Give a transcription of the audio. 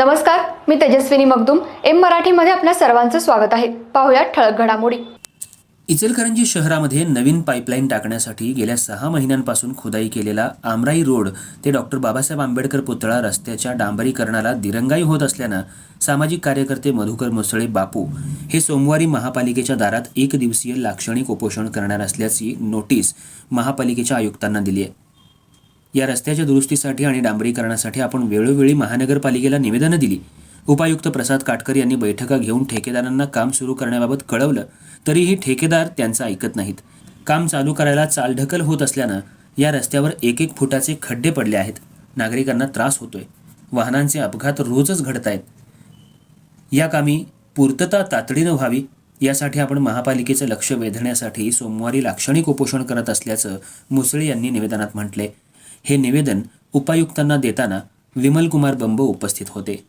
नमस्कार मी तेजस्विनी मगदुम. एम मराठीमध्ये आपल्या सर्वांचं स्वागत आहे. पाहुयात ठळक घडामोडी. इचलकरंजी शहरामध्ये नवीन पाईपलाईन टाकण्यासाठी गेल्या सहा महिन्यांपासून खुदाई केलेला आमराई रोड ते डॉक्टर बाबासाहेब आंबेडकर पुतळा रस्त्याच्या डांबरीकरणाला दिरंगाई होत असल्यानं सामाजिक कार्यकर्ते मधुकर मुसळे बापू हे सोमवारी महापालिकेच्या दारात एक दिवसीय लाक्षणिक उपोषण करणार असल्याची नोटीस महापालिकेच्या आयुक्तांना दिली आहे. या रस्त्याच्या दुरुस्तीसाठी आणि डांबरीकरणासाठी आपण वेळोवेळी महानगरपालिकेला निवेदनं दिली. उपायुक्त प्रसाद काटकर यांनी बैठका घेऊन ठेकेदारांना काम सुरू करण्याबाबत कळवलं तरीही ठेकेदार त्यांचं ऐकत नाहीत. काम चालू करायला चालढकल होत असल्यानं या रस्त्यावर एक एक फुटाचे खड्डे पडले आहेत. नागरिकांना त्रास होतोय. वाहनांचे अपघात रोजच घडत आहेत. या कामी पूर्तता तातडीनं व्हावी यासाठी आपण महापालिकेचं लक्ष वेधण्यासाठी सोमवारी लाक्षणिक उपोषण करत असल्याचं मुसळे यांनी निवेदनात म्हटले हे निवेदन उपायुक्तांना देताना विमलकुमार बंब उपस्थित होते.